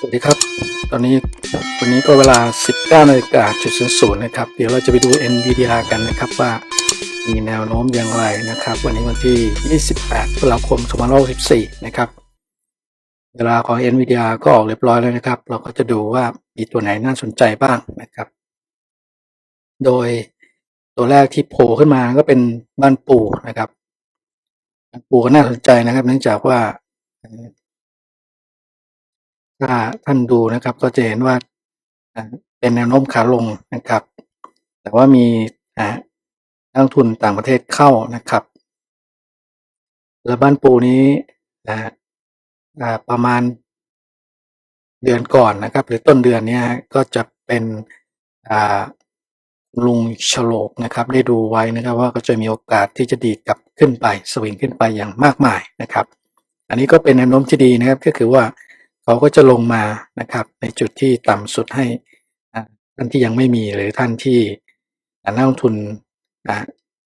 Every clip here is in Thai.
สวัสดีครับ ตอนนี้วันนี้ก็เวลา 19นาฬิกาจุดศูนย์นะครับ เดี๋ยวเราจะไปดู NVIDIA กันนะครับว่ามีแนวโน้มอย่างไรนะครับ วันนี้วันที่ 28ตุลาคม2564นะครับ เวลาของ NVIDIA ก็ออกเรียบร้อยแล้วนะครับ เราก็จะดูว่ามีตัวไหนน่าสนใจบ้างนะครับ โดยตัวแรกที่โผล่ขึ้นมาก็เป็นบ้านปูนะครับบ้านปูก็น่าสนใจนะครับ เนื่องจากว่า ถ้าท่านดูนะครับก็จะเห็นว่าเป็นแนวโน้มขาลงนะครับ แต่ว่ามีอ่านักลงทุนต่างประเทศเข้านะครับ แล้วบ้านปูนี้อ่าอ่าประมาณเดือนก่อนนะครับ หรือต้นเดือนนี้ก็จะเป็นลุงฉลกนะครับ ได้ดูไว้นะครับว่าก็จะมีโอกาสที่จะดีดกลับขึ้นไป สวิงขึ้นไปอย่างมากมายนะครับ อันนี้ก็เป็นแนวโน้มที่ดีนะครับก็คือว่า เขาก็จะลงมานะครับ ในจุดที่ต่ำสุดให้ท่านที่ยังไม่มีหรือท่านที่อ่านักลงทุน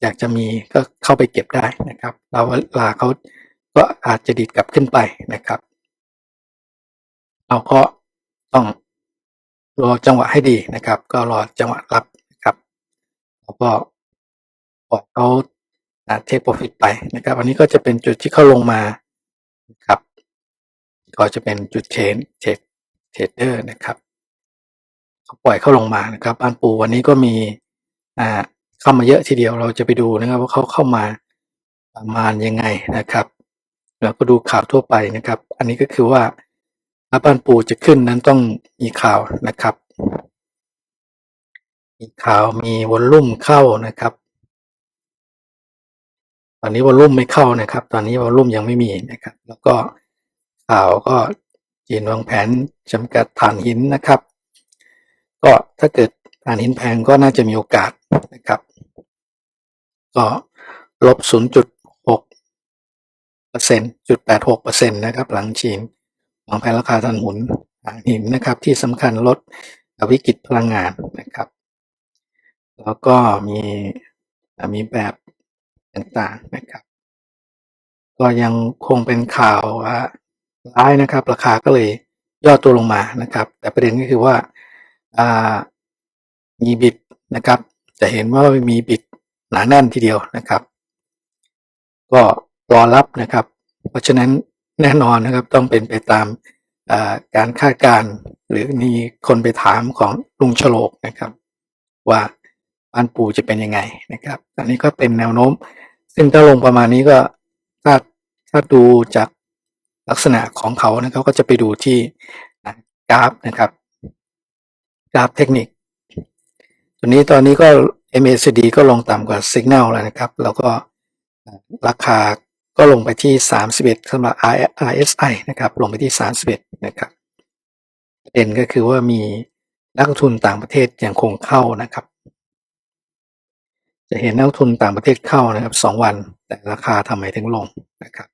อยากจะมีก็เข้าไปเก็บได้นะครับแล้วเวลาเขาก็อาจจะดีดกลับขึ้นไปนะครับ เราก็ต้องรอจังหวะให้ดีนะครับ ก็รอจังหวะรับนะครับแล้วก็ปล่อยเขาเทคโปรฟิตไปนะครับ อันนี้ก็จะเป็นจุดที่เขาลงมานะครับ ก็จะเป็นจุดเทรนเทรดเทรดเดอร์นะครับเขาปล่อยเข้าลงมานะครับบ้านปูวันนี้ก็มีอ่าเข้ามาเยอะทีเดียวเราจะไปดูนะครับว่าเขาเข้ามาประมาณยังไงนะครับแล้วก็ดูข่าวทั่วไปนะครับ อันนี้ก็คือว่าถ้าบ้านปูจะขึ้นนั้นต้องมีข่าวนะครับ มีข่าวมีวอลลุ่มเข้านะครับ ตอนนี้วอลลุ่มไม่เข้านะครับ ตอนนี้วอลลุ่มยังไม่มีนะครับ แล้วก็ ข่าวก็จีนวางแผนจำกัดถ่านหินนะครับ ก็ถ้าเกิดถ่านหินแพงก็น่าจะมีโอกาสนะครับ ก็ลบ 0.6เปอร์เซ็นต์จุดแปดหกเปอร์เซ็นต์นะครับ หลังจีนวางแผนราคาถ่านหินถ่านหินนะครับ ที่สำคัญลดวิกฤตพลังงานนะครับ แล้วก็มีมีแบบต่างๆนะครับ ก็ยังคงเป็นข่าวว่า ร้ายนะครับ ราคาก็เลยย่อตัวลงมานะครับ แต่ประเด็นก็คือว่ามีบิดนะครับ จะเห็นว่ามีบิดหนาแน่นทีเดียวนะครับ ก็รอรับนะครับ เพราะฉะนั้นแน่นอนนะครับต้องเป็นไปตามาการคาดการณ์หรือมีคนไปถามของลุงฉลกนะครับ ว่าบ้านปูจะเป็นยังไงนะครับ อันนี้ก็เป็นแนวโน้ม ซึ่งถ้าลงประมาณนี้ก็ถ้าถ้าดูจาก ลักษณะของเขานะครับก็จะไปดูที่กราฟนะครับ กราฟเทคนิคตัวนี้ตอนนี้ก็ MACD ก็ลงต่ำกว่า Signal แล้วนะครับ แล้วก็ราคาก็ลงไปที่ 31สำหรับ RSI นะครับ ลงไปที่ 31 นะครับประเด็นก็คือว่ามีนักทุนต่างประเทศยังคงเข้านะครับ จะเห็นนักทุนต่างประเทศเข้านะครับสองวัน แต่ราคาทำไมถึงลงนะครับ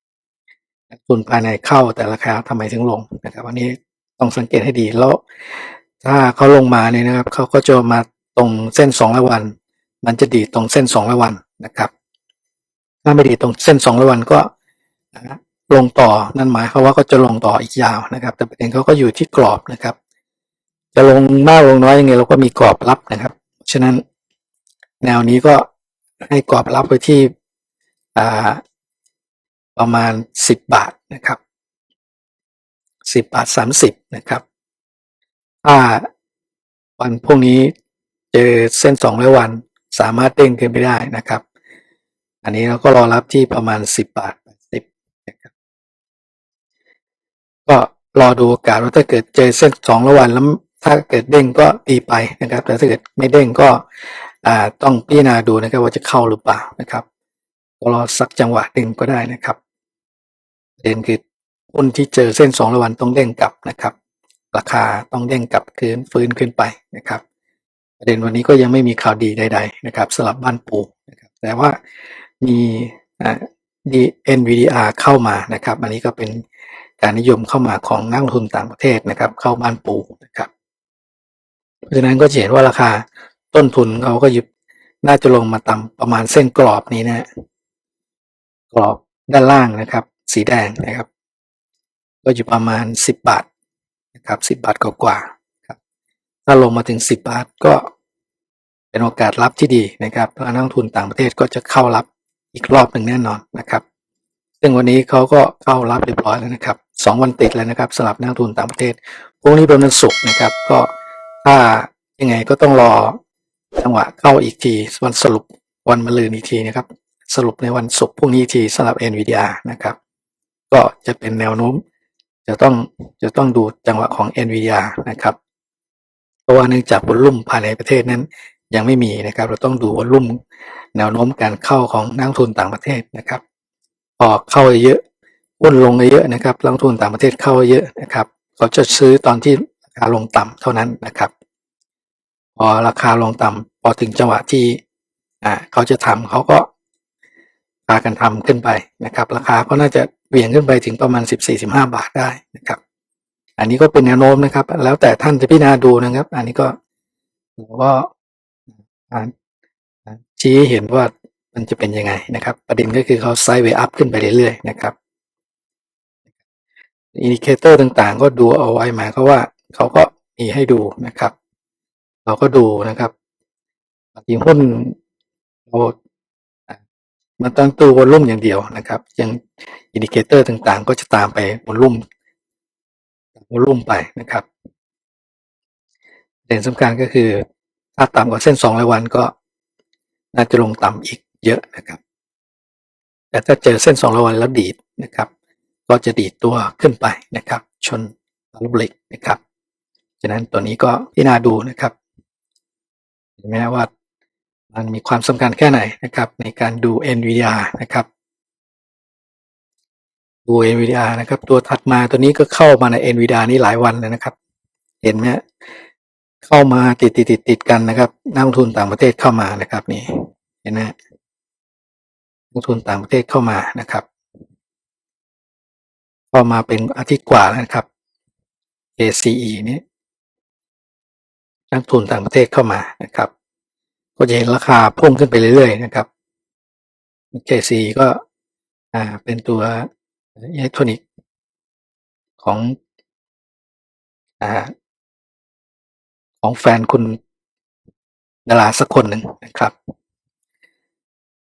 ทุนภายในเข้าแต่ราคาทำไมถึงลงนะครับอันนี้ต้องสังเกตให้ดีแล้ว ถ้าเขาลงมาเนี่ยนะครับเขาก็จะมาตรงเส้นสองร้อยวัน มันจะดีตรงเส้นสองร้อยวันนะครับ ถ้าไม่ดีตรงเส้นสองร้อยวันก็นะลงต่อนั่นหมายความว่าก็จะลงต่ออีกยาวนะครับ แต่ประเด็นเขาก็อยู่ที่กรอบนะครับ จะลงมากลงน้อยยังไงเราก็มีกรอบรับนะครับ ฉะนั้นแนวนี้ก็ให้กรอบรับไว้ที่อ่า ประมาณสิบบาทนะครับสิบบาทสามสิบนะครับถ้าวันพวกนี้เจอเส้นสองร้อยวันสามารถเด้งขึ้นไปได้นะครับ อันนี้เราก็รอรับที่ประมาณสิบบาทสิบนะครับก็รอดูโอกาสว่าถ้าเกิดเจอเส้นสองร้อยวันแล้วถ้าเกิดเด้งก็ดีไปนะครับ แต่ถ้าเกิดไม่เด้งก็ต้องพิจารณาดูนะครับว่าจะเข้าหรือเปล่านะครับ ก็รอสักจังหวะหนึ่งก็ได้นะครับ เด็นคือหุ้นที่เจอเส้นสองร้อยวันต้องเด้งกลับนะครับ ราคาต้องเด้งกลับคืนฟื้นขึ้นไปนะครับประเด็นวันนี้ก็ยังไม่มีข่าวดีใด ๆ นะครับสำหรับบ้านปูนะครับแต่ว่ามีอ่าดี NVDR เข้ามานะครับ อันนี้ก็เป็นการนิยมเข้ามาของนักลงทุนต่างประเทศนะครับ เข้าบ้านปูนะครับ เพราะฉะนั้นก็จะเห็นว่าราคาต้นทุนเขาก็หยุดน่าจะลงมาต่ำประมาณเส้นกรอบนี้นะฮะกรอบด้านล่างนะครับ สีแดงนะครับ ก็อยู่ประมาณสิบบาทนะครับ10 บาทกว่าๆครับถ้าลงมาถึง 10 บาทก็เป็นโอกาสรับที่ดีนะครับแล้วนักลงทุนต่างประเทศก็จะเข้ารับอีกรอบหนึ่งแน่นอนนะครับ ซึ่งวันนี้เขาก็เข้ารับเรียบร้อยแล้วนะครับสองวันติดแล้วนะครับสำหรับนักลงทุนต่างประเทศพรุ่งนี้เป็นวันศุกร์นะครับ ก็ถ้ายังไงก็ต้องรอจังหวะเข้าอีกทีวันสรุปวันมะรืนอีกทีนะครับ สรุปในวันศุกร์พรุ่งนี้ทีสำหรับ NVIDIA นะครับ ก็จะเป็นแนวโน้ม จะต้องจะต้องดูจังหวะของ envia นะครับ เพราะว่าเนื่องจากวอลลุ่มภายในประเทศนั้น ยังไม่มีนะครับ เราต้องดูวอลลุ่มแนวโน้มการเข้าของนักทุนต่างประเทศนะครับพอเข้าเยอะหุ้นลงเยอะนะครับนักทุนต่างประเทศเข้าเยอะนะครับเขาจะซื้อตอนที่ราคาลงต่ำเท่านั้นนะครับพอราคาลงต่ำพอถึงจังหวะที่อ่าเขาจะทำเขาก็พากันทำขึ้นไปนะครับ ราคาก็น่าจะ เหวี่ยงขึ้นไปถึงประมาณ 14-15 บาทได้นะครับ อันนี้ก็เป็นแนวโน้มนะครับ แล้วแต่ท่านจะพิจารณาดูนะครับ อันนี้ก็เราก็อ่าชี้ให้เห็นว่ามันจะเป็นยังไงนะครับ ประเด็นก็คือเขาไซด์เวอัพขึ้นไปเรื่อยๆนะครับอินดิเคเตอร์ต่างๆ ก็ดูเอาไว้หมายเขามว่าเขาก็มีให้ดูนะครับ เราก็ดูนะครับทีหุ้นเรา มันต้องดูวอลลุ่มอย่างเดียวนะครับยังอินดิเคเตอร์ต่างๆ ก็จะตามไปวอลลุ่มวอลลุ่มไปนะครับเด่นสำคัญก็คือถ้าต่ำกว่าเส้น200วันก็น่าจะลงต่ำอีกเยอะนะครับ แต่ถ้าเจอเส้น200วันแล้วดีดนะครับ ก็จะดีดตัวขึ้นไปนะครับ ชนราโบลิกนะครับฉะนั้นตัวนี้ก็พิจารณาดูนะครับเห็นไหมว่า มันมีความสำคัญแค่ไหนนะครับในการดู NVIDIA นะครับดู NVIDIA นะครับตัวถัดมาตัวนี้ก็เข้ามาใน NVIDIA นี่หลายวันเลยนะครับ เห็นไหมเข้ามาติดติดติดติดกันนะครับนักลงทุนต่างประเทศเข้ามานะครับนี่เห็นไหมนักลงทุนต่างประเทศเข้ามานะครับเข้ามาเป็นอาทิตย์กว่าแล้วนะครับ ACE นี้นักทุนต่างประเทศเข้ามานะครับ ก็จะเห็นราคาพุ่งขึ้นไปเรื่อยๆนะครับ KC ก็อ่าเป็นตัวอิเล็กทรอนิกส์ของอ่าของแฟนคุณดาราสักคนหนึ่งนะครับ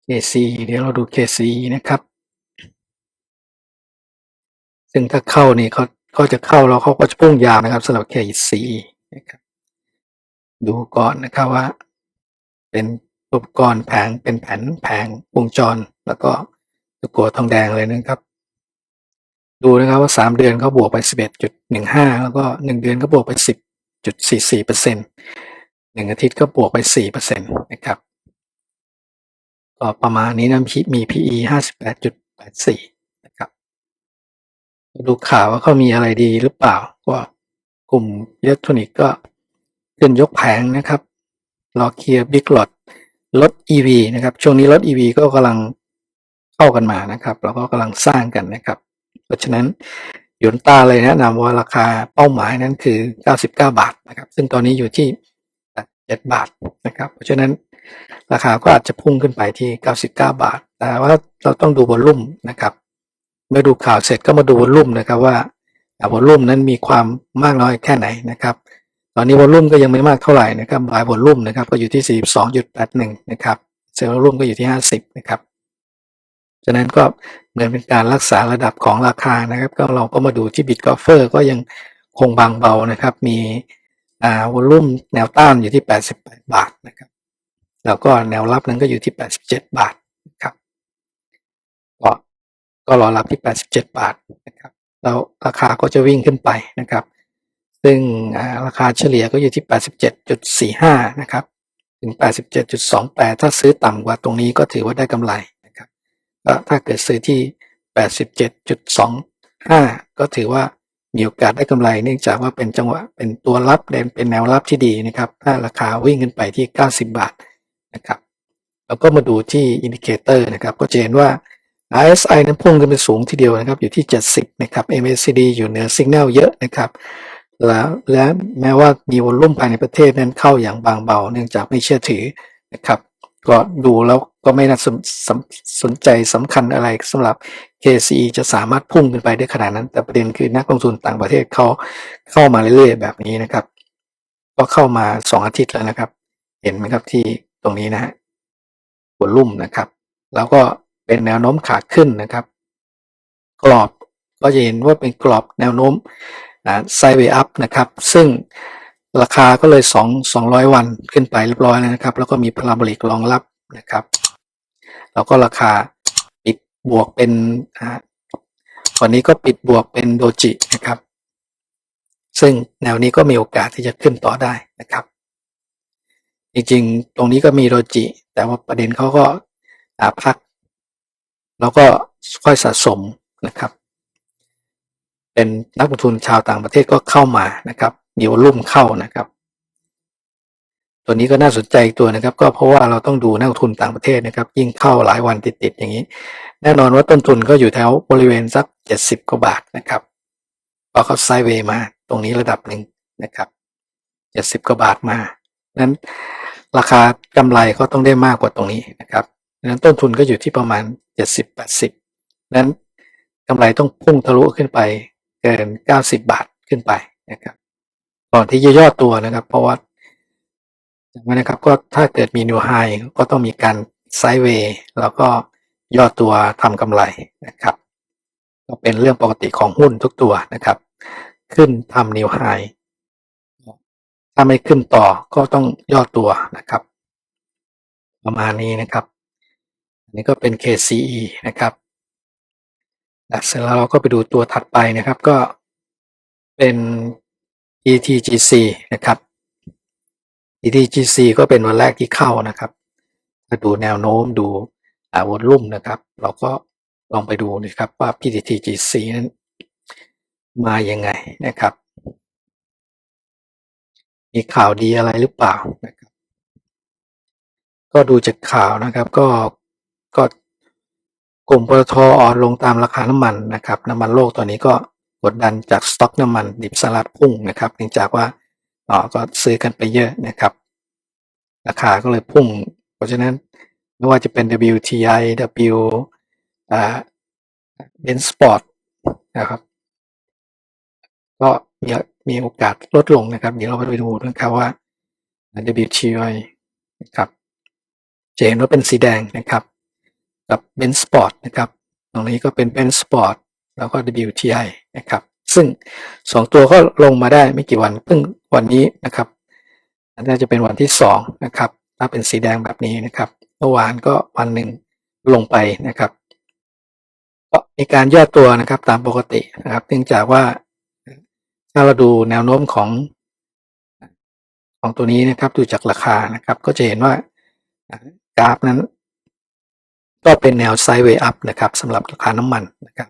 KC เดี๋ยวเราดู KC นะครับ ซึ่งถ้าเข้านี่เขาเขาจะเข้าแล้วเขาก็จะพุ่งยาวนะครับสำหรับ KC นะครับ ดูก่อนนะครับว่า เป็นอุปกรณ์แผงเป็นแผ่นแผงวงจร แล้วก็ตะกัวทองแดงเลยนะครับ ดูนะครับว่าสามเดือนเขาบวกไปสิบเอ็ดจุดหนึ่งห้าแล้วก็หนึ่งเดือนก็บวกไปสิบจุดสี่สี่เปอร์เซ็นหนึ่งอาทิตย์ก็บวกไปสี่เปอร์เซ็นตนะครับก็ประมาณนี้นะมี PE ห้าสิบแปดจุดแปดสี่นะครับดูข่าวว่าเขามีอะไรดีหรือเปล่า ก็กลุ่มอิเล็กทรอนิกส์ก็ขึ้นยกแผงนะครับ รอเคียร์บิ๊กหลอดรถ EV นะครับ ช่วงนี้รถ EV ก็กำลังเข้ากันมานะครับแล้วก็กำลังสร้างกันนะครับ เพราะฉะนั้นยนต้าเลยแนะนำว่าราคาเป้าหมายนั้นคือ 99 บาทนะครับ ซึ่งตอนนี้อยู่ที่7บาทนะครับ เพราะฉะนั้นราคาก็อาจจะพุ่งขึ้นไปที่ 99 บาท แต่ว่าเราต้องดูวอลลุ่มนะครับ เมื่อดูข่าวเสร็จก็มาดูวอลลุ่มนะครับว่าวอลลุ่มนั้นมีความมากน้อยแค่ไหนนะครับ ตอนนี้วอลลุ่มก็ยังไม่มากเท่าไหร่นะครับบายวอลลุ่มนะครับก็อยู่ที่ 42.81 นะครับเซลล์วอลลุ่มก็อยู่ที่ 50 นะครับฉะนั้นก็เหมือนเป็นการรักษาระดับของราคานะครับ ก็เราก็มาดูที่บิตกอฟเฟอร์ก็ยังคงบางเบานะครับ มีอ่าวอลลุ่มแนวต้านอยู่ที่ 88 บาทนะครับ แล้วก็แนวรับนั้นก็อยู่ที่ 87 บาทนะครับก็ก็รอรับที่ 87 บาทนะครับแล้วราคาก็จะวิ่งขึ้นไปนะครับ ซึ่งราคาเฉลี่ยก็อยู่ที่ 87.45 นะครับ ถึง 87.28 ถ้าซื้อต่ำกว่าตรงนี้ก็ถือว่าได้กำไรนะครับก็ถ้าเกิดซื้อที่ 87.25 ก็ถือว่ามีโอกาสได้กำไรเนื่องจากว่าเป็นจังหวะเป็นตัวรับเป็นแนวรับที่ดีนะครับ ถ้าราคาวิ่งขึ้นไปที่ 90 บาทนะครับแล้วก็มาดูที่อินดิเคเตอร์นะครับ ก็จะเห็นว่า RSI นั้นพุ่งขึ้นไปสูงทีเดียวนะครับ อยู่ที่ 70 นะครับ MACD อยู่เหนือสัญญาณเยอะนะครับ แลและแม้ว่ามีวอลลุ่มภายในประเทศนั้นเข้าอย่างบางเบา เนื่องจากไม่เชื่อถือนะครับ ก็ดูแล้วก็ไม่น่าสนสสนใจสำคัญอะไรสำหรับ KCE จะสามารถพุ่งขึ้นไปได้ขนาดนั้น แต่ประเด็นคือนักลงทุนต่างประเทศเขาเข้ามาเรื่อยๆแบบนี้นะครับ ก็เข้ามาสองอาทิตย์แล้วนะครับ เห็นไหมครับที่ตรงนี้นะฮะหัวลุ่มนะครับ แล้วก็เป็นแนวโน้มขาขึ้นนะครับ กรอบก็จะเห็นว่าเป็นกรอบแนวโน้ม ไซเวย์อัพนะครับ ซึ่งราคาก็เลยสองสองร้อยวันขึ้นไปเรียบร้อยแล้วนะครับ แล้วก็มีพาราโบลิกรองรับนะครับ แล้วก็ราคาปิดบวกเป็นวันนี้ก็ปิดบวกเป็นโดจินะครับ ซึ่งแนวนี้ก็มีโอกาสที่จะขึ้นต่อได้นะครับ จริงๆ ตรงนี้ก็มีโดจิ แต่ว่าประเด็นเขาก็อาพัก แล้วก็ค่อยสะสมนะครับ เป็นนักลงทุนชาวต่างประเทศก็เข้ามานะครับ มีวอลุ่มเข้านะครับ ตัวนี้ก็น่าสนใจตัวนะครับ ก็เพราะว่าเราต้องดูนักลงทุนต่างประเทศนะครับ ยิ่งเข้าหลายวันติดๆอย่างนี้ แน่นอนว่าต้นทุนก็อยู่แถวบริเวณสักเจ็ดสิบกว่าบาทนะครับพอเขาไซด์เวย์มาตรงนี้ระดับหนึ่งนะครับเจ็ดสิบกว่าบาทมานั้นราคากำไรก็ต้องได้มากกว่าตรงนี้นะครับนั้นต้นทุนก็อยู่ที่ประมาณเจ็ดสิบแปดสิบนั้นกำไรต้องพุ่งทะลุขึ้นไป กินเก้าสิบบาทขึ้นไปนะครับก่อนที่จะย่อตัวนะครับ เพราะว่าจำไว้นะครับก็ถ้าเกิดมีนิวไฮก็ต้องมีการไซด์เวย์แล้วก็ย่อตัวทำกำไรนะครับ ก็เป็นเรื่องปกติของหุ้นทุกตัวนะครับ ขึ้นทำนิวไฮถ้าไม่ขึ้นต่อก็ต้องย่อตัวนะครับ ประมาณนี้นะครับ อันนี้ก็เป็น KCE นะครับ และเสร็จแล้วเราก็ไปดูตัวถัดไปนะครับก็เป็น ETGC นะครับ ETGC ก็เป็นวันแรกที่เข้านะครับถ้าดูแนวโน้มดูอาวอลุ่มนะครับ เราก็ลองไปดูนะครับว่า PTTGC นั้นมายังไงนะครับ มีข่าวดีอะไรหรือเปล่านะครับ ก็ดูจากข่าวนะครับ ก็ก็ กลุ่มปตทอ่อนลงตามราคาน้ำมันนะครับน้ำมันโลกตอนนี้ก็กดดันจากสต็อกน้ำมันดิบสหรัฐพุ่งนะครับเนื่องจากว่าอ๋อก็ซื้อกันไปเยอะนะครับ ราคาก็เลยพุ่ง เพราะฉะนั้นไม่ว่าจะเป็น WTI W อ่าเบนสปอร์ตนะครับ ก็มีมีโอกาสลดลงนะครับ เดี๋ยวเราไปดูนะครับว่า WTI นะครับจะเห็นว่าเป็นสีแดงนะครับ กับเบนสปอร์ตนะครับ ตรงนี้ก็เป็นเบนสปอร์ตแล้วก็ WTI นะครับ ซึ่งสองตัวก็ลงมาได้ไม่กี่วันเพิ่งวันนี้นะครับน่าจะเป็นวันที่สองนะครับ ถ้าเป็นสีแดงแบบนี้นะครับ เมื่อวานก็วันหนึ่งลงไปนะครับ ก็มีการย่อตัวนะครับตามปกตินะครับ เนื่องจากว่าถ้าเราดูแนวโน้มของของตัวนี้นะครับดูจากราคานะครับ ก็จะเห็นว่ากราฟนั้น ก็เป็นแนวไซด์เวย์อัพนะครับสำหรับราคาน้ำมันนะครับ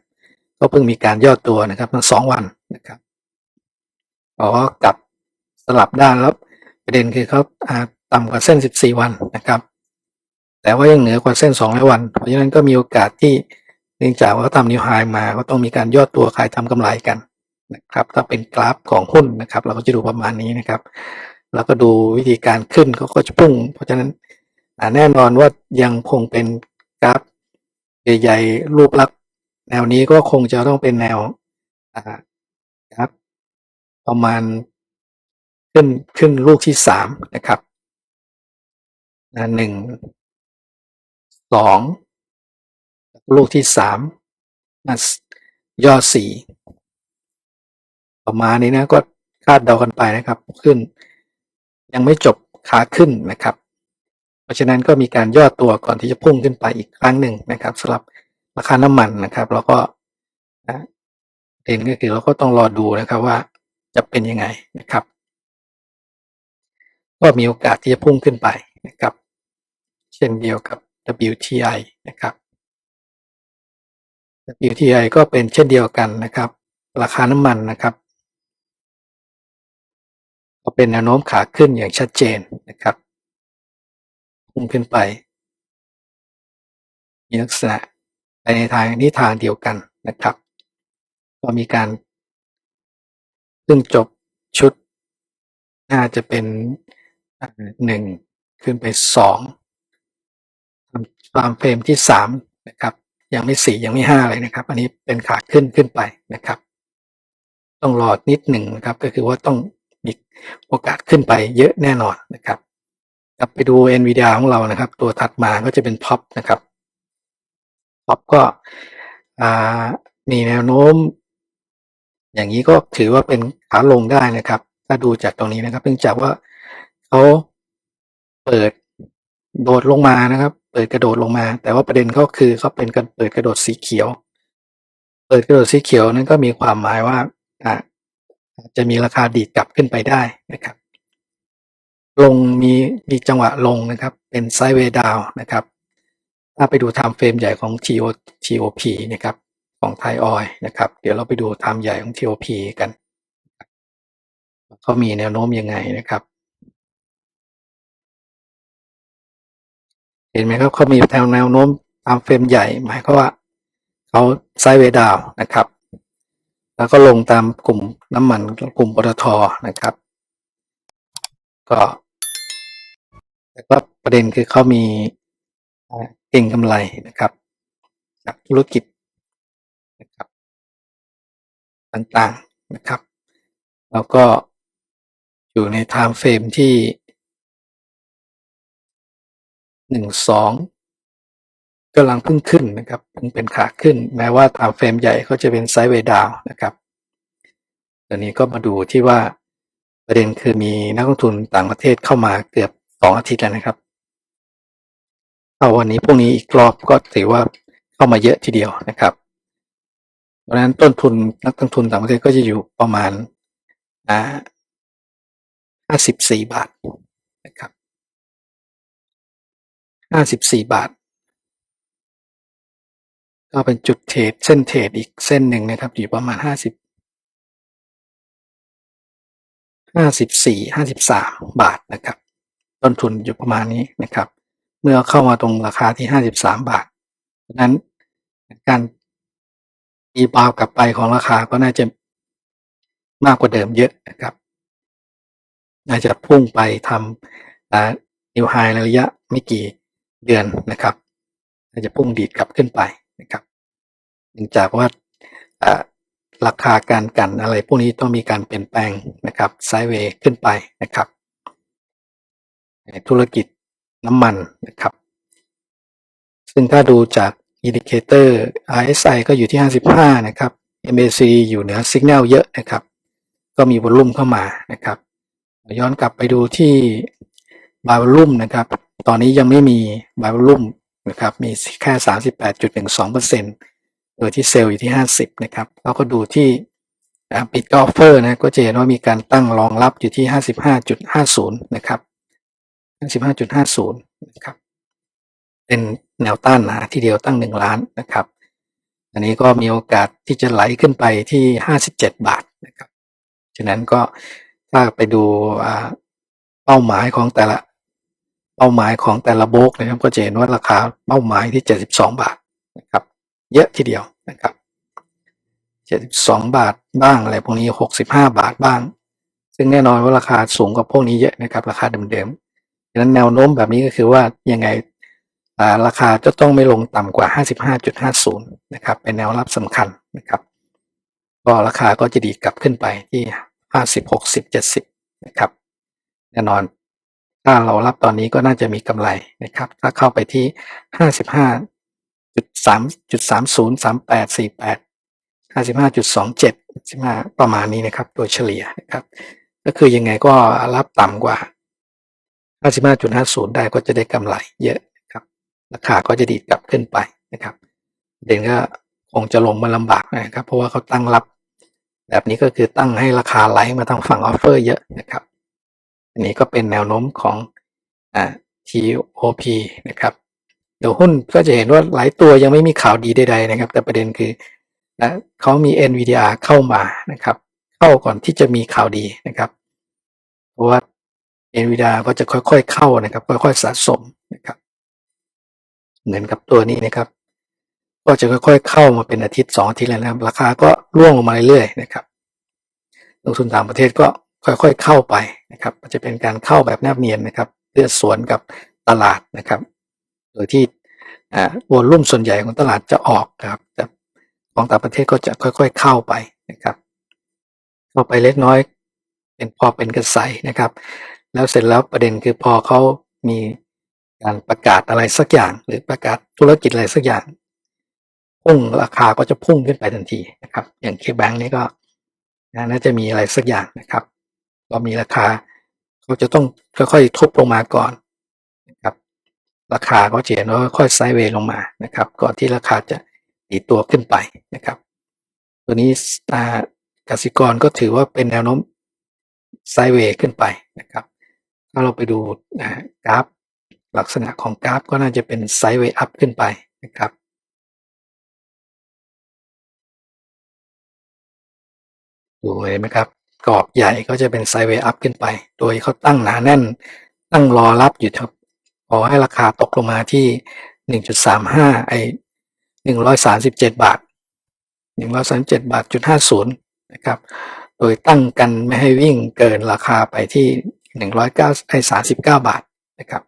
ก็เพิ่งมีการย่อตัวนะครับทั้งสองวันนะครับก็กลับสลับด้านแล้วประเด็นคือเขาต่ำกว่าเส้น 14 วันนะครับ แต่ว่ายังเหนือกว่าเส้น200วัน เพราะฉะนั้นก็มีโอกาสที่เนื่องจากว่าเขาทำนิวไฮมาก็ต้องมีการย่อตัวขายทำกำไรกันนะครับถ้าเป็นกราฟของหุ้นนะครับ เราก็จะดูประมาณนี้นะครับ แล้วก็ดูวิธีการขึ้นเขาก็จะพุ่ง เพราะฉะนั้นแน่นอนว่ายังคงเป็น กราฟใหญ่ๆรูปลักษณ์แนวนี้ก็คงจะต้องเป็นแนวครับประมาณขึ้นขึ้นลูกที่สามนะครับหนึ่งสองลูกที่สามย่อสี่ประมาณนี้นะก็คาดเดากันไปนะครับ ขึ้น ยังไม่จบขาขึ้นนะครับ เพราะฉะนั้นก็มีการย่อตัวก่อนที่จะพุ่งขึ้นไปอีกครั้งหนึ่งนะครับสำหรับราคาน้ำมันนะครับแล้วก็นะเด่นก็คือเราก็ต้องรอดูนะครับว่าจะเป็นยังไงนะครับ ก็มีโอกาสที่จะพุ่งขึ้นไปนะครับ เช่นเดียวกับ WTI นะครับ WTI ก็เป็นเช่นเดียวกันนะครับ ราคาน้ำมันนะครับก็เป็นแนวโน้มขาขึ้นอย่างชัดเจนนะครับ พุ่งขึ้นไป มีลักษณะไปในทางนี้ทางเดียวกันนะครับ ก็มีการ ซึ่งจบชุด น่าจะเป็นหนึ่งขึ้นไปสองทตามเฟรมที่สามนะครับ ยังไม่สี่ยังไม่ห้าเลยนะครับ อันนี้เป็นขาขึ้นขึ้นไปนะครับ ต้องรอนิดหนึ่งนะครับ ก็คือว่าต้องมีโอกาสขึ้นไปเยอะแน่นอนนะครับ กลับไปดู NVIDIA ของเรานะครับ ตัวถัดมาก็จะเป็น POP นะครับ POP ก็มีแนวโน้ม อย่างนี้ก็ถือว่าเป็นขาลงได้นะครับ ถ้าดูจากตรงนี้นะครับเนื่องจากว่าเขาเปิดโดดลงมานะครับ เปิดกระโดดลงมา แต่ว่าประเด็นก็คือเขาเป็นการเปิดกระโดดสีเขียว เปิดกระโดดสีเขียวนั้นก็มีความหมายว่าอ่าอาจจะมีราคาดีดกลับขึ้นไปได้นะครับ ลงมีมีจังหวะลงนะครับ เป็นไซด์เวย์ดาวนะครับ ถ้าไปดูไทม์เฟรมใหญ่ของ TO TOP นะครับ ของไทยออยนะครับ เดี๋ยวเราไปดูไทม์ใหญ่ของ TOP กันเขามีแนวโน้มยังไงนะครับ เห็นไหมครับเขามีแนวแนวโน้มตามเฟรมใหญ่หมายความว่าเขาไซด์เวย์ดาวนะครับ แล้วก็ลงตามกลุ่มน้ำมันกลุ่มปตทนะครับ ก็ แต่ก็ประเด็นคือเขามีเก่งกำไรนะครับ จากธุรกิจนะครับต่างๆนะครับ แล้วก็อยู่ในไทม์เฟรมที่หนึ่งสองกำลังเพิ่งขึ้นนะครับเป็นขาขึ้น แม้ว่าไทม์เฟรมใหญ่เขาจะเป็นไซด์เวดาวนะครับตอนนี้ก็มาดูที่ว่าประเด็นคือมีนักลงทุนต่างประเทศเข้ามาเกือบ สองอาทิตย์แล้วนะครับเอาวันนี้พรุ่งนี้อีกรอบก็ถือว่าเข้ามาเยอะทีเดียวนะครับเพราะนั้นต้นทุนนักลงทุนต่างประเทศก็จะอยู่ประมาณอ่าห้าสิบสี่บาทนะครับห้าสิบสี่บาท ก็เป็นจุดเทรดเส้นเทรดอีกเส้นหนึ่งนะครับ อยู่ประมาณห้าสิบห้าสิบสี่ห้าสิบสามบาทนะครับ ต้นทุนอยู่ประมาณนี้นะครับ เมื่อเข้ามาตรงราคาที่ห้าสิบสามบาทดังนั้นการตีบาวกลับไปของราคาก็น่าจะมากกว่าเดิมเยอะนะครับ น่าจะพุ่งไปทำนิวไฮในระยะไม่กี่เดือนนะครับ น่าจะพุ่งดีดกลับขึ้นไปนะครับเนื่องจากว่าราคาการกันอะไรพวกนี้ต้องมีการเปลี่ยนแปลงนะครับไซด์เวย์ขึ้นไปนะครับ ธุรกิจน้ำมันนะครับ ซึ่งถ้าดูจากอินดิเคเตอร์ RSI ก็อยู่ที่ 55 นะครับ MAC อยู่เหนือสัญญาณเยอะนะครับ ก็มีวอลลุ่มเข้ามานะครับ ย้อนกลับไปดูที่บายวอลลุ่มนะครับ ตอนนี้ยังไม่มีบายวอลลุ่มนะครับ มีแค่ 38.12%โดยที่เซลล์อยู่ที่ 50 นะครับแล้วก็ดูที่ปิดกอฟเฟอร์นะ ก็จะเห็นว่ามีการตั้งรองรับอยู่ที่ 55.50 นะครับ 55.50 นะครับ เป็นแนวต้านหนาทีเดียวตั้ง 1 ล้านนะครับ อันนี้ก็มีโอกาสที่จะไหลขึ้นไปที่ 57 บาทนะครับ ฉะนั้นก็ถ้าไปดูเป้าหมายของแต่ละเป้าหมายของแต่ละโบกนะครับ ก็จะเห็นว่าราคาเป้าหมายที่ 72 บาทนะครับ เยอะทีเดียวนะครับ 72 บาทบ้างอะไรพวกนี้ 65 บาทบ้าง ซึ่งแน่นอนว่าราคาสูงกว่าพวกนี้เยอะนะครับ ราคาเดิมๆ นั้นแนวโน้มแบบนี้ก็คือว่ายังไงราคาจะต้องไม่ลงต่ำกว่า 55.50 นะครับ เป็นแนวรับสำคัญนะครับ ก็ราคาก็จะดีกลับขึ้นไปที่ 50 60 70 นะครับ แน่นอน ถ้าเรารับตอนนี้ก็น่าจะมีกำไรนะครับ ถ้าเข้าไปที่ 55.3 38 48 55.27 15ประมาณนี้นะครับ โดยเฉลี่ยนะครับ ก็คือยังไงก็รับต่ำกว่า 55.50 ได้ก็จะได้กำไรเยอะครับ ราคาก็จะดีดกลับขึ้นไปนะครับ เด่นก็คงจะลงมาลำบากนะครับ เพราะว่าเขาตั้งรับ แบบนี้ก็คือตั้งให้ราคาไหลมาทางฝั่งออฟเฟอร์เยอะนะครับ อันนี้ก็เป็นแนวโน้มของอ่า TOP นะครับเดี๋ยวหุ้นก็จะเห็นว่าหลายตัวยังไม่มีข่าวดีใดๆนะครับ แต่ประเด็นคือนะเขามี NVDR เข้ามานะครับ เข้าก่อนที่จะมีข่าวดีนะครับ เพราะว่า NVDR ก็จะค่อยๆเข้านะครับ ค่อยๆสะสมนะครับเหมือนกับตัวนี้นะครับ ก็จะค่อยๆเข้ามาเป็นอาทิตย์สองอาทิตย์แล้วนะครับ ราคาก็ร่วงลงมาเรื่อยๆนะครับลงทุนต่างประเทศก็ค่อยๆเข้าไปนะครับจะเป็นการเข้าแบบแนบเนียนนะครับเพื่อสวนกับตลาดนะครับ โดยที่อ่าวอลลุ่มส่วนใหญ่ของตลาดจะออกครับ แต่ของต่างประเทศก็จะค่อยๆเข้าไปนะครับ เข้าไปเล็กน้อย เป็นพอเป็นกระแสนะครับ แล้วเสร็จแล้วประเด็นคือพอเขามีการประกาศอะไรสักอย่าง หรือประกาศธุรกิจอะไรสักอย่างพุ่งราคาก็จะพุ่งขึ้นไปทันทีนะครับ อย่างเคแบงนี้ก็น่าจะมีอะไรสักอย่างนะครับ ก็มีราคาเขาจะต้องค่อยๆทุบลงมาก่อนนะครับ ราคาก็จะเห็นว่าค่อยไซด์เวย์ลงมานะครับ ก่อนที่ราคาจะตีตัวขึ้นไปนะครับ ตัวนี้กสิกรก็ถือว่าเป็นแนวโน้มไซด์เวย์ขึ้นไปนะครับ ถ้าเราไปดูนะกราฟ ลักษณะของกราฟก็น่าจะเป็นไซด์เวย์อัพขึ้นไปนะครับดูเห็นไหมครับกรอบใหญ่ก็จะเป็นไซด์เวย์อัพขึ้นไป โดยเขาตั้งหนาแน่น ตั้งรอรับอยู่ครับพอให้ราคาตกลงมาที่1.35ไอ้137บาท137บาทจุด50นะครับ โดยตั้งกันไม่ให้วิ่งเกินราคาไปที่ 109ไอ้39บเก้าบาทนะครับ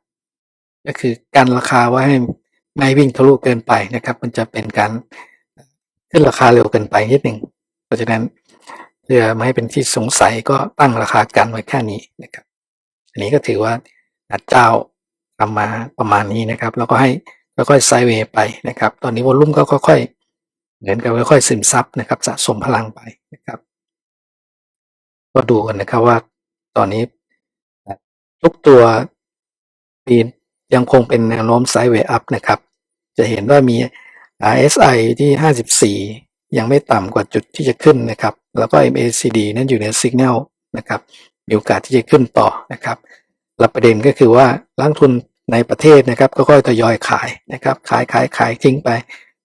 ก็คือกันราคาไว้ให้ไม่วิ่งทะลุเกินไปนะครับ มันจะเป็นการขึ้นราคาเร็วเกินไปนิดหนึ่งเพราะฉะนั้นเพื่อไม่ให้เป็นที่สงสัยก็ตั้งราคากันไว้แค่นี้นะครับ อันนี้ก็ถือว่าเจ้าทำมาประมาณนี้นะครับ แล้วก็ให้ค่อยๆไซเวย์ไปนะครับ ตอนนี้วอลลุ่มก็ค่อยๆเหมือนกับค่อยๆซึมซับนะครับ สะสมพลังไปนะครับ ก็ดูกันนะครับว่าตอนนี้ ทุกตัวปียังคงเป็นแนวโน้มไซด์เวย์อัพนะครับ จะเห็นว่ามี RSI ที่ 54 ยังไม่ต่ำกว่าจุดที่จะขึ้นนะครับ แล้วก็ MACD นั้นอยู่ในสัญญาณนะครับ มีโอกาสที่จะขึ้นต่อนะครับแล้วประเด็นก็คือว่านักทุนในประเทศนะครับก็ค่อยทยอยขายนะครับ ขายขายขายทิ้งไป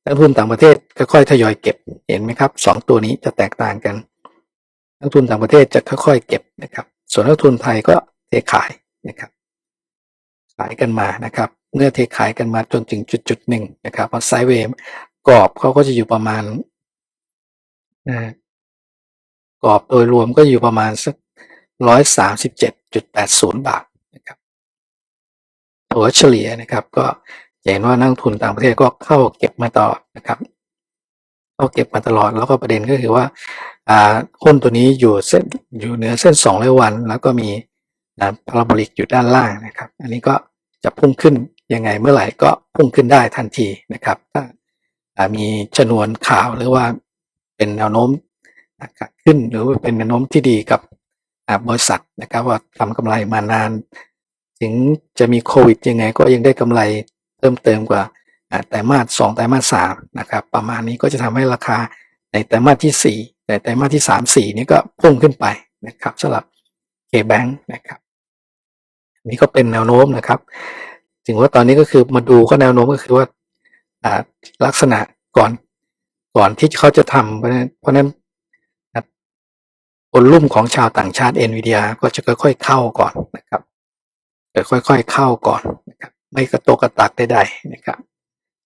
นักทุนต่างประเทศก็ค่อยทยอยเก็บเห็นไหมครับสองตัวนี้จะแตกต่างกันนักทุนต่างประเทศจะค่อยๆเก็บนะครับ ส่วนนักทุนไทยก็เทขาย นะครับขายกันมานะครับเมื่อเทขายกันมาจนถึงจุดจุดหนึ่งนะครับพอไซด์เวย์กรอบเขาก็จะอยู่ประมาณกรอบโดยรวมก็อยู่ประมาณสักร้อยสามสิบเจ็ดจุดแปดศูนย์บาทนะครับถัวเฉลี่ยนะครับก็เห็นว่านักทุนต่างประเทศก็เข้าเก็บมาตลอดนะครับเข้าเก็บมาตลอดแล้วก็ประเด็นก็คือว่าอ่าหุ้นตัวนี้อยู่เส้นอยู่เหนือเส้นสองร้อยวัน แล้วก็มี พาราโบลิกอยู่ด้านล่างนะครับ อันนี้ก็จะพุ่งขึ้นยังไงเมื่อไหร่ก็พุ่งขึ้นได้ทันทีนะครับ ถ้ามีชนวนข่าวหรือว่าเป็นแนวโน้มขึ้นหรือว่าเป็นแนวโน้มที่ดีกับบริษัทนะครับว่าทำกำไรมานาน ถึงจะมีโควิดยังไงก็ยังได้กำไรเพิ่มเติมกว่าไตรมาสสองไตรมาสสามนะครับประมาณนี้ก็จะทำให้ราคาในไตรมาสที่สี่แต่ไตรมาสที่สามสี่นี่ก็พุ่งขึ้นไปนะครับสำหรับ K-Bank นะครับ นี่ก็เป็นแนวโน้มนะครับถึงว่าตอนนี้ก็คือมาดูก็แนวโน้มก็คือว่าลักษณะก่อนก่อนที่เขาจะทำเพราะนั้นเพราะนั้นผลลุ่มของชาวต่างชาติ NVIDIA ก็จะค่อยๆเข้าก่อนนะครับจะค่อยๆเข้าก่อนนะครับไม่กระโตกกระตักใดๆนะครับ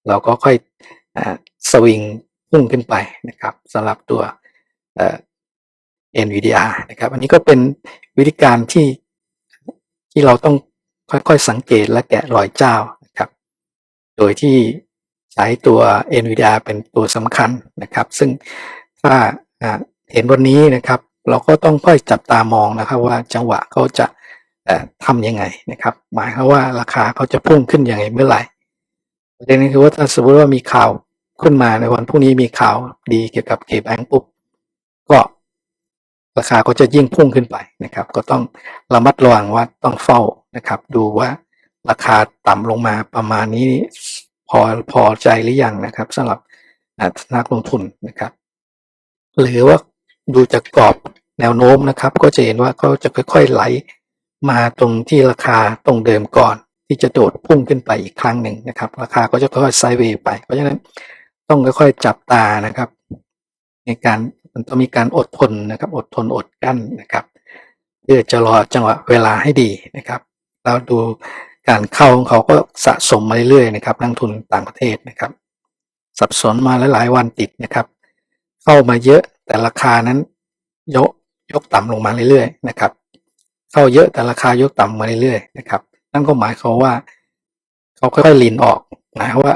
เราก็ค่อยสวิงพุ่งขึ้นไปนะครับสำหรับตัว NVIDIA นะครับ อันนี้ก็เป็นวิธีการที่ ที่เราต้องค่อยๆสังเกตและแกะรอยเจ้านะครับ โดยที่ใช้ตัว NVIDIA เป็นตัวสำคัญนะครับ ซึ่งถ้าเห็นวันนี้นะครับ เราก็ต้องค่อยจับตามองนะครับ ว่าจังหวะเขาจะทำยังไงนะครับ หมายความว่าราคาเขาจะพุ่งขึ้นยังไงเมื่อไหร่ประเด็นนี้คือว่าถ้าสมมติว่ามีข่าวขึ้นมาในวันพรุ่งนี้มีข่าวดีเกี่ยวกับเคแบงปุ๊บก็ ราคาก็จะยิ่งพุ่งขึ้นไปนะครับ ก็ต้องระมัดระวังว่าต้องเฝ้านะครับ ดูว่าราคาต่ำลงมาประมาณนี้พอพอใจหรือยังนะครับสำหรับนักลงทุนนะครับ หรือว่าดูจากกรอบแนวโน้มนะครับ ก็จะเห็นว่าเขาจะค่อยๆไหลมาตรงที่ราคาตรงเดิมก่อน ที่จะโดดพุ่งขึ้นไปอีกครั้งหนึ่งนะครับ ราคาก็จะค่อยๆไซด์เวย์ไป เพราะฉะนั้นต้องค่อยๆจับตานะครับ ในการ มันต้องมีการอดทนนะครับ อดทนอดกั้นนะครับ เพื่อจะรอจังหวะเวลาให้ดีนะครับเราดูการเข้าของเขาก็สะสมมาเรื่อยๆนะครับนักทุนต่างประเทศนะครับ สับสนมาหลายๆวันติดนะครับ เข้ามาเยอะแต่ราคานั้นยกยกต่ำลงมาเรื่อยๆนะครับ เข้าเยอะแต่ราคายกต่ำมาเรื่อยๆนะครับ นั่นก็หมายความว่า เขาค่อยๆลินออกหมายความว่า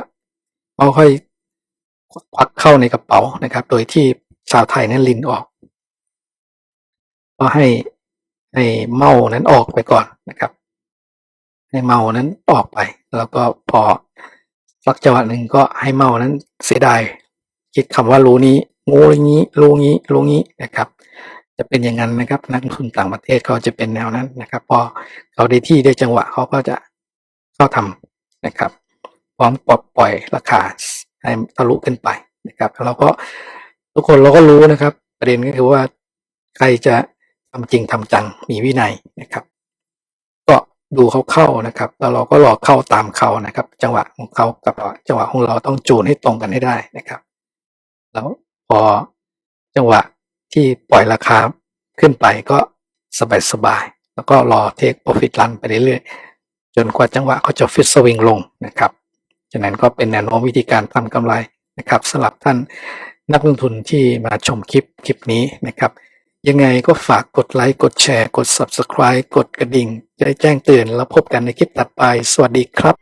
เขาค่อยควักเข้าในกระเป๋านะครับ โดยที่ ชาวไทยนั้นลินออกก็ให้ให้เมานั้นออกไปก่อนนะครับ ให้เมานั้นออกไป แล้วก็พอสักจังหวะหนึ่งก็ให้เมานั้นเสียดายคิดคำว่ารู้นี้งูงนี้รู้งี้รู้งี้นะครับ จะเป็นอย่างนั้นนะครับ นักลงทุนต่างประเทศเขาจะเป็นแนวนั้นนะครับ พอเขาได้ที่ได้จังหวะเขาก็จะเข้าทำนะครับพร้อมปลดปล่อยราคาให้ทะลุขึ้นไปนะครับ แล้วเราก็ ทุกคนเราก็รู้นะครับ ประเด็นก็คือว่าใครจะทำจริงทำจังมีวินัยนะครับ ก็ดูเขาเข้านะครับ แล้วเราก็รอเข้าตามเขานะครับ จังหวะของเขากับจังหวะของเราต้องจูนให้ตรงกันให้ได้นะครับ แล้วพอจังหวะที่ปล่อยราคาขึ้นไปก็สบายๆแล้วก็รอเทคโปรฟิตรันไปเรื่อยๆจนกว่าจังหวะเขาจะฟิตสวิงลงนะครับฉะนั้นก็เป็นแนวโน้มวิธีการทำกำไรนะครับสำหรับท่าน นักลงทุนที่มาชมคลิปคลิปนี้นะครับ ยังไงก็ฝากกดไลค์กดแชร์ กด Subscribe กดกระดิ่ง จะได้แจ้งเตือนแล้วพบกันในคลิปต่อไป สวัสดีครับ